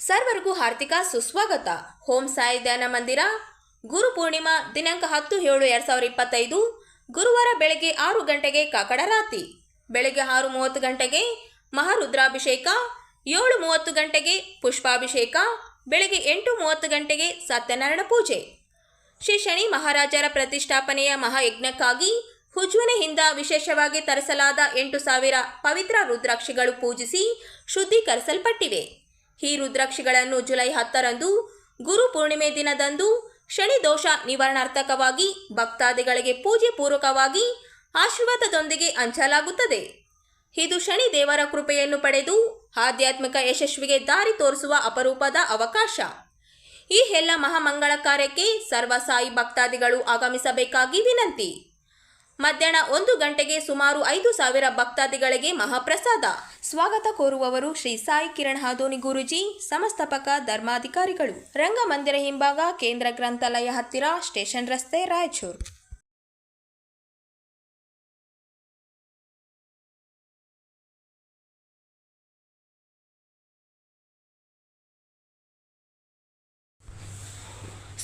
ಸರ್ವರಿಗೂ ಹಾರ್ದಿಕ ಸುಸ್ವಾಗತ. ಹೋಂ ಸಾಯಿ ಧ್ಯಾನ ಮಂದಿರ. ಗುರು ಪೂರ್ಣಿಮಾ ದಿನಾಂಕ ಹತ್ತು ಏಳು ಎರಡು ಸಾವಿರದ ಇಪ್ಪತ್ತೈದು. ಗುರುವಾರ ಬೆಳಗ್ಗೆ ಆರು ಗಂಟೆಗೆ ಕಾಕಡರಾತಿ ಬೆಳಗ್ಗೆ ಆರು ಮೂವತ್ತು ಗಂಟೆಗೆ ಮಹಾರುದ್ರಾಭಿಷೇಕ. ಏಳು ಮೂವತ್ತು ಗಂಟೆಗೆ ಪುಷ್ಪಾಭಿಷೇಕ. ಬೆಳಗ್ಗೆ ಎಂಟು ಮೂವತ್ತು ಗಂಟೆಗೆ ಸತ್ಯನಾರಾಯಣ ಪೂಜೆ. ಶ್ರೀ ಶನಿ ಮಹಾರಾಜರ ಪ್ರತಿಷ್ಠಾಪನೆಯ ಮಹಾಯಜ್ಞಕ್ಕಾಗಿ ಹುಜ್ವನೆಯಿಂದ ವಿಶೇಷವಾಗಿ ತರಿಸಲಾದ ಎಂಟು ಸಾವಿರ ಪವಿತ್ರ ರುದ್ರಾಕ್ಷಿಗಳು ಪೂಜಿಸಿ ಶುದ್ಧೀಕರಿಸಲ್ಪಟ್ಟಿವೆ. ಈ ರುದ್ರಾಕ್ಷಿಗಳನ್ನು ಜುಲೈ ಹತ್ತರಂದು, ಗುರು ಪೂರ್ಣಿಮೆ ದಿನದಂದು ಶನಿ ದೋಷ ನಿವಾರಣಾರ್ಥಕವಾಗಿ ಭಕ್ತಾದಿಗಳಿಗೆ ಪೂಜೆ ಪೂರ್ವಕವಾಗಿ ಆಶೀರ್ವಾದದೊಂದಿಗೆ ಹಂಚಲಾಗುತ್ತದೆ. ಇದು ಶನಿ ದೇವರ ಕೃಪೆಯನ್ನು ಪಡೆದು ಆಧ್ಯಾತ್ಮಿಕ ಯಶಸ್ವಿಗೆ ದಾರಿ ತೋರಿಸುವ ಅಪರೂಪದ ಅವಕಾಶ. ಈ ಎಲ್ಲ ಮಹಾಮಂಗಳ ಕಾರ್ಯಕ್ಕೆ ಸರ್ವ ಸಾಯಿ ಭಕ್ತಾದಿಗಳು ಆಗಮಿಸಬೇಕಾಗಿ ವಿನಂತಿ. ಮಧ್ಯಾಹ್ನ ಒಂದು ಗಂಟೆಗೆ ಸುಮಾರು ಐದು ಸಾವಿರ ಭಕ್ತಾದಿಗಳಿಗೆ ಮಹಾಪ್ರಸಾದ. ಸ್ವಾಗತ ಕೋರುವವರು ಶ್ರೀ ಸಾಯಿ ಕಿರಣ್ ಹಾದೋನಿ ಗುರುಜಿ, ಸಮಸ್ತಪಕ ಧರ್ಮಾಧಿಕಾರಿಗಳು. ರಂಗಮಂದಿರ ಹಿಂಭಾಗ ಕೇಂದ್ರ ಗ್ರಂಥಾಲಯ ಹತ್ತಿರ, ಸ್ಟೇಷನ್ ರಸ್ತೆ, ರಾಯಚೂರು.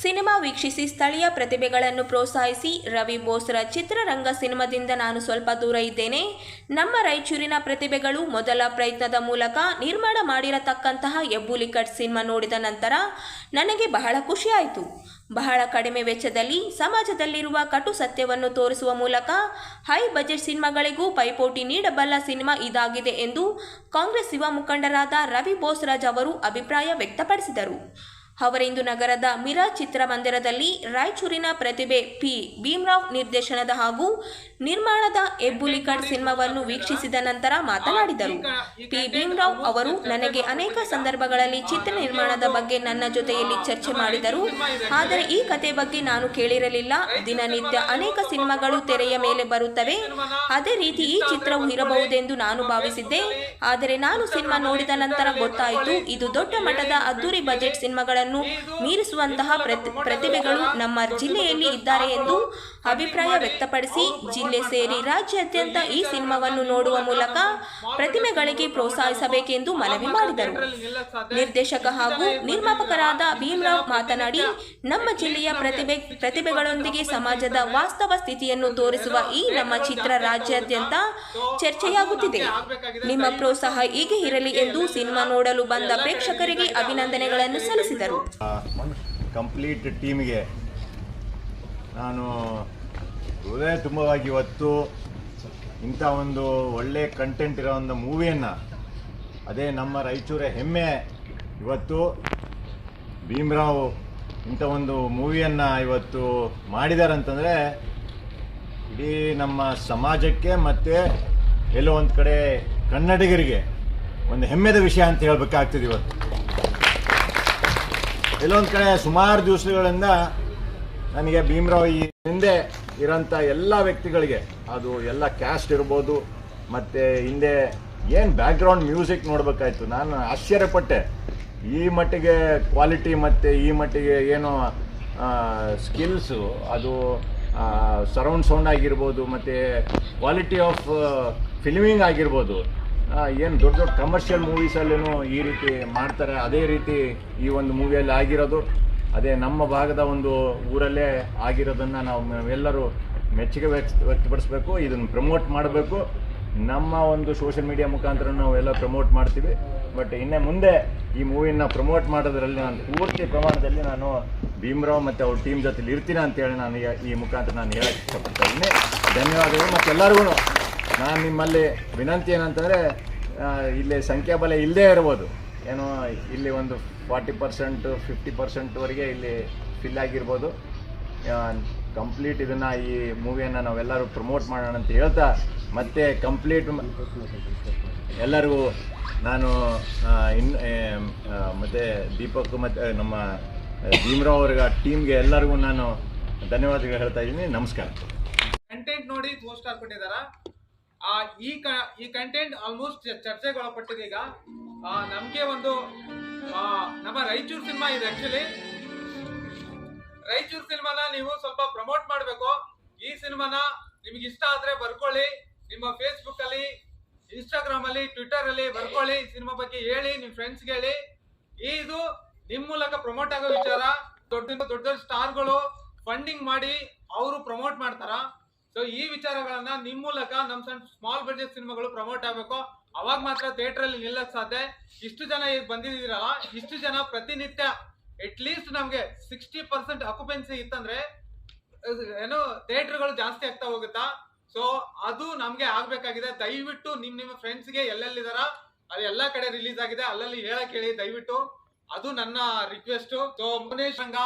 ಸಿನಿಮಾ ವೀಕ್ಷಿಸಿ ಸ್ಥಳೀಯ ಪ್ರತಿಭೆಗಳನ್ನು ಪ್ರೋತ್ಸಾಹಿಸಿ ರವಿ ಬೋಸ್ರ ಚಿತ್ರರಂಗ ಸಿನಿಮಾದಿಂದ ನಾನು ಸ್ವಲ್ಪ ದೂರ ಇದ್ದೇನೆ. ನಮ್ಮ ರಾಯಚೂರಿನ ಪ್ರತಿಭೆಗಳು ಮೊದಲ ಪ್ರಯತ್ನದ ಮೂಲಕ ನಿರ್ಮಾಣ ಮಾಡಿರತಕ್ಕಂತಹ ಎಬ್ಬುಲಿ ಕಟ್ ಸಿನಿಮಾ ನೋಡಿದ ನಂತರ ನನಗೆ ಬಹಳ ಖುಷಿಯಾಯಿತು. ಬಹಳ ಕಡಿಮೆ ವೆಚ್ಚದಲ್ಲಿ ಸಮಾಜದಲ್ಲಿರುವ ಕಟು ಸತ್ಯವನ್ನು ತೋರಿಸುವ ಮೂಲಕ ಹೈ ಬಜೆಟ್ ಸಿನಿಮಾಗಳಿಗೂ ಪೈಪೋಟಿ ನೀಡಬಲ್ಲ ಸಿನಿಮಾ ಇದಾಗಿದೆ ಎಂದು ಕಾಂಗ್ರೆಸ್ ಯುವ ಮುಖಂಡರಾದ ರವಿ ಬೋಸ್ರಾಜ್ ಅವರು ಅಭಿಪ್ರಾಯ ವ್ಯಕ್ತಪಡಿಸಿದರು. ಅವರಿಂದು ನಗರದ ಮಿರಾ ಚಿತ್ರಮಂದಿರದಲ್ಲಿ ರಾಯಚೂರಿನ ಪ್ರತಿಭೆ ಪಿ. ಭೀಮ್ರಾವ್ ನಿರ್ದೇಶನದ ಹಾಗೂ ನಿರ್ಮಾಣದ ಎಬ್ಬುಲಿಕಡ್ ಸಿನಿಮಾವನ್ನು ವೀಕ್ಷಿಸಿದ ನಂತರ ಮಾತನಾಡಿದರು. ಪಿ. ಭೀಮ್ರಾವ್ ಅವರು, ನನಗೆ ಅನೇಕ ಸಂದರ್ಭಗಳಲ್ಲಿ ಚಿತ್ರ ನಿರ್ಮಾಣದ ಬಗ್ಗೆ ನನ್ನ ಜೊತೆಯಲ್ಲಿ ಚರ್ಚೆ ಮಾಡಿದರು. ಆದರೆ ಈ ಕತೆ ಬಗ್ಗೆ ನಾನು ಕೇಳಿರಲಿಲ್ಲ. ದಿನನಿತ್ಯ ಅನೇಕ ಸಿನಿಮಾಗಳು ತೆರೆಯ ಮೇಲೆ ಬರುತ್ತವೆ. ಅದೇ ರೀತಿ ಈ ಚಿತ್ರವು ಇರಬಹುದೆಂದು ನಾನು ಭಾವಿಸಿದ್ದೆ. ಆದರೆ ನಾನು ಸಿನಿಮಾ ನೋಡಿದ ನಂತರ ಗೊತ್ತಾಯಿತು. ಇದು ದೊಡ್ಡ ಮಟ್ಟದ ಅದ್ದೂರಿ ಬಜೆಟ್ ಸಿನಿಮಾಗಳನ್ನು ಮೀರಿಸುವಂತಹ ಪ್ರತಿ- ಪ್ರತಿಭೆಗಳು ನಮ್ಮ ಜಿಲ್ಲೆಯಲ್ಲಿ ಇದ್ದಾರೆ ಎಂದು ಅಭಿಪ್ರಾಯ ವ್ಯಕ್ತಪಡಿಸಿ ಜಿಲ್ಲೆ ಸೇರಿ ರಾಜ್ಯಾದ್ಯಂತ ಈ ಸಿನಿಮಾವನ್ನು ನೋಡುವ ಮೂಲಕ ಪ್ರತಿಮೆಗಳಿಗೆ ಪ್ರೋತ್ಸಾಹಿಸಬೇಕೆಂದು ಮನವಿ ಮಾಡಿದರು. ನಿರ್ದೇಶಕ ಹಾಗೂ ನಿರ್ಮಾಪಕರಾದ ಭೀಮರಾವ್ ಮಾತನಾಡಿ, ನಮ್ಮ ಜಿಲ್ಲೆಯ ಪ್ರತಿಭೆ ಪ್ರತಿಭೆಗಳೊಂದಿಗೆ ಸಮಾಜದ ವಾಸ್ತವ ಸ್ಥಿತಿಯನ್ನು ತೋರಿಸುವ ಈ ನಮ್ಮ ಚಿತ್ರ ರಾಜ್ಯಾದ್ಯಂತ ಚರ್ಚೆಯಾಗುತ್ತಿದೆ. ನಿಮ್ಮ ಪ್ರೋತ್ಸಾಹ ಹೀಗೆ ಇರಲಿ ಎಂದು ಸಿನಿಮಾ ನೋಡಲು ಬಂದ ಪ್ರೇಕ್ಷಕರಿಗೆ ಅಭಿನಂದನೆಗಳನ್ನು ಸಲ್ಲಿಸಿದರು. ಕಂಪ್ಲೀಟ್ ಟೀಮ್ಗೆ ನಾನು ಹೃದಯ ತುಂಬವಾಗಿ ಇವತ್ತು ಇಂಥ ಒಂದು ಒಳ್ಳೆ ಕಂಟೆಂಟ್ ಇರೋ ಒಂದು ಮೂವಿಯನ್ನು ಅದೇ ನಮ್ಮ ರಾಯಚೂರ ಹೆಮ್ಮೆ ಇವತ್ತು ಭೀಮ್ರಾವ್ ಇಂಥ ಒಂದು ಮೂವಿಯನ್ನು ಇವತ್ತು ಮಾಡಿದ್ದಾರೆ ಅಂತಂದರೆ ಇಡೀ ನಮ್ಮ ಸಮಾಜಕ್ಕೆ ಮತ್ತು ಎಲ್ಲೋ ಒಂದು ಕಡೆ ಕನ್ನಡಿಗರಿಗೆ ಒಂದು ಹೆಮ್ಮೆದ ವಿಷಯ ಅಂತ ಹೇಳಬೇಕಾಗ್ತದೆ ಇವತ್ತು. ಎಲ್ಲೊಂದು ಕಡೆ ಸುಮಾರು ದಿವಸಗಳಿಂದ ನನಗೆ ಭೀಮರಾವ್ ಈ ಹಿಂದೆ ಇರೋಂಥ ಎಲ್ಲ ವ್ಯಕ್ತಿಗಳಿಗೆ, ಅದು ಎಲ್ಲ ಕ್ಯಾಸ್ಟ್ ಇರ್ಬೋದು, ಮತ್ತು ಹಿಂದೆ ಏನು ಬ್ಯಾಕ್ಗ್ರೌಂಡ್ ಮ್ಯೂಸಿಕ್ ನೋಡಬೇಕಾಯ್ತು. ನಾನು ಆಶ್ಚರ್ಯಪಟ್ಟೆ. ಈ ಮಟ್ಟಿಗೆ ಕ್ವಾಲಿಟಿ ಮತ್ತು ಈ ಮಟ್ಟಿಗೆ ಏನು ಸ್ಕಿಲ್ಸು ಅದು ಸರೌಂಡ್ ಸೌಂಡ್ ಆಗಿರ್ಬೋದು, ಮತ್ತು ಕ್ವಾಲಿಟಿ ಆಫ್ ಫಿಲ್ಮಿಂಗ್ ಆಗಿರ್ಬೋದು. ಏನು ದೊಡ್ಡ ದೊಡ್ಡ ಕಮರ್ಷಿಯಲ್ ಮೂವೀಸಲ್ಲೂ ಈ ರೀತಿ ಮಾಡ್ತಾರೆ. ಅದೇ ರೀತಿ ಈ ಒಂದು ಮೂವಿಯಲ್ಲಿ ಆಗಿರೋದು. ಅದೇ ನಮ್ಮ ಭಾಗದ ಒಂದು ಊರಲ್ಲೇ ಆಗಿರೋದನ್ನು ನಾವು ಎಲ್ಲರೂ ಮೆಚ್ಚುಗೆ ವ್ಯಕ್ತ, ವ್ಯಕ್ತಪಡಿಸ್ಬೇಕು, ಇದನ್ನು ಪ್ರಮೋಟ್ ಮಾಡಬೇಕು. ನಮ್ಮ ಒಂದು ಸೋಷಿಯಲ್ ಮೀಡಿಯಾ ಮುಖಾಂತರ ನಾವು ಎಲ್ಲ ಪ್ರಮೋಟ್ ಮಾಡ್ತೀವಿ. ಬಟ್ ಇನ್ನೇ ಮುಂದೆ ಈ ಮೂವಿನ ಪ್ರಮೋಟ್ ಮಾಡೋದ್ರಲ್ಲಿ ನಾನು ಪೂರ್ತಿ ಪ್ರಮಾಣದಲ್ಲಿ ನಾನು ಭೀಮ್ರಾವ್ ಮತ್ತು ಅವ್ರ ಟೀಮ್ ಜೊತೆಲಿ ಇರ್ತೀನಿ ಅಂತೇಳಿ ನಾನು ಈ- ಮುಖಾಂತರ ನಾನು ಹೇಳಕ್ಕೆ ಇಷ್ಟಪಡ್ತಾ ಇದ್ದೀನಿ. ಧನ್ಯವಾದಗಳು ಮತ್ತು ಎಲ್ಲರಿಗೂ ನಾನು ನಿಮ್ಮಲ್ಲಿ ವಿನಂತಿ ಏನಂತಂದರೆ ಇಲ್ಲಿ ಸಂಖ್ಯಾಬಲ ಇಲ್ಲದೇ ಇರ್ಬೋದು. ಏನೋ ಇಲ್ಲಿ ಒಂದು ಫಾರ್ಟಿ ಪರ್ಸೆಂಟು ಫಿಫ್ಟಿ ಪರ್ಸೆಂಟ್ವರೆಗೆ ಇಲ್ಲಿ ಫಿಲ್ ಆಗಿರ್ಬೋದು. ಕಂಪ್ಲೀಟ್ ಇದನ್ನು ಈ ಮೂವಿಯನ್ನು ನಾವೆಲ್ಲರೂ ಪ್ರಮೋಟ್ ಮಾಡೋಣ ಅಂತ ಹೇಳ್ತಾ ಮತ್ತೆ ಕಂಪ್ಲೀಟ್ ಎಲ್ಲರಿಗೂ ನಾನು ಆ, ಇನ್ ಆ, ಮತ್ತೆ ದೀಪಕ್ ಮತ್ತು ನಮ್ಮ ಭೀಮ್ರಾವ್ ಅವ್ರಿಗೆ ಟೀಮ್ಗೆ ಎಲ್ಲರಿಗೂ ನಾನು ಧನ್ಯವಾದಗಳು ಹೇಳ್ತಾ ಇದ್ದೀನಿ. ನಮಸ್ಕಾರ. ಕಂಟೆಂಟ್ ನೋಡಿ ಫೋರ್ ಸ್ಟಾರ್ ಕೊಟ್ಟಿದಾರ ಆ, ಈ ಕ, ಈ ಕಂಟೆಂಟ್ ಆಲ್ಮೋಸ್ಟ್ ಚರ್ಚೆಗೆ ಒಳಪಟ್ಟಿದೆ ಈಗ. ನಮ್ಗೆ ಒಂದು ನಮ್ಮ ರಾಯಚೂರು ಸಿನಿಮಾ ಇದೆ ಆಕ್ಚುಲಿ ರಾಯಚೂರು ಸಿನಿಮಾನ ನೀವು ಸ್ವಲ್ಪ ಪ್ರಮೋಟ್ ಮಾಡಬೇಕು. ಈ ಸಿನಿಮಾನ ನಿಮ್ಗೆ ಇಷ್ಟ ಆದ್ರೆ ಬರ್ಕೊಳ್ಳಿ. ನಿಮ್ಮ ಫೇಸ್ಬುಕ್ ಅಲ್ಲಿ ಇನ್ಸ್ಟಾಗ್ರಾಮ್ ಅಲ್ಲಿ ಟ್ವಿಟರ್ ಅಲ್ಲಿ ಬರ್ಕೊಳ್ಳಿ. ಸಿನಿಮಾ ಬಗ್ಗೆ ಹೇಳಿ, ನಿಮ್ ಫ್ರೆಂಡ್ಸ್ಗೆ ಹೇಳಿ. ಇದು ನಿಮ್ ಮೂಲಕ ಪ್ರಮೋಟ್ ಆಗೋ ವಿಚಾರ. ದೊಡ್ಡ ದೊಡ್ಡ ದೊಡ್ಡ ಸ್ಟಾರ್ಗಳು ಫಂಡಿಂಗ್ ಮಾಡಿ, ಅವರು ಪ್ರಮೋಟ್ ಮಾಡ್ತಾರ? ಸೊ ಈ ವಿಚಾರಗಳನ್ನ ನಿಮ್ ಮೂಲಕ ನಮ್ ಸಣ್ಣ ಸ್ಮಾಲ್ ಬಜೆಟ್ ಸಿನಿಮಾಗಳು ಪ್ರಮೋಟ್ ಆಗ್ಬೇಕು. ಅವಾಗ ಮಾತ್ರ ಥಿಯೇಟರ್ ಅಲ್ಲಿ ನಿಲ್ಲಕ್ ಸಾಧ್ಯ. ಇಷ್ಟು ಜನ ಈಗ ಬಂದಿದ್ದೀರಲ್ಲ, ಇಷ್ಟು ಜನ ಪ್ರತಿನಿತ್ಯ ಅಟ್ ಲೀಸ್ಟ್ ನಮ್ಗೆ ಸಿಕ್ಸ್ಟಿ ಪರ್ಸೆಂಟ್ ಅಕ್ಯುಪೆನ್ಸಿ ಇತ್ತಂದ್ರೆ, ಏನು ಥಿಯೇಟರ್ಗಳು ಜಾಸ್ತಿ ಆಗ್ತಾ ಹೋಗುತ್ತಾ? ಸೊ ಅದು ನಮ್ಗೆ ಆಗ್ಬೇಕಾಗಿದೆ. ದಯವಿಟ್ಟು ನಿಮ್, ನಿಮ್ಮ ಫ್ರೆಂಡ್ಸ್ಗೆ ಎಲ್ಲೆಲ್ಲಿದಾರ, ಅದು ಎಲ್ಲಾ ಕಡೆ ರಿಲೀಸ್ ಆಗಿದೆ. ಅಲ್ಲಲ್ಲಿ ಹೇಳಕ್ ಹೇಳಿ, ದಯವಿಟ್ಟು. ಅದು ನನ್ನ ರಿಕ್ವೆಸ್ಟ್ ಸೊ ಮುನೇಶ್ ರಂಗ.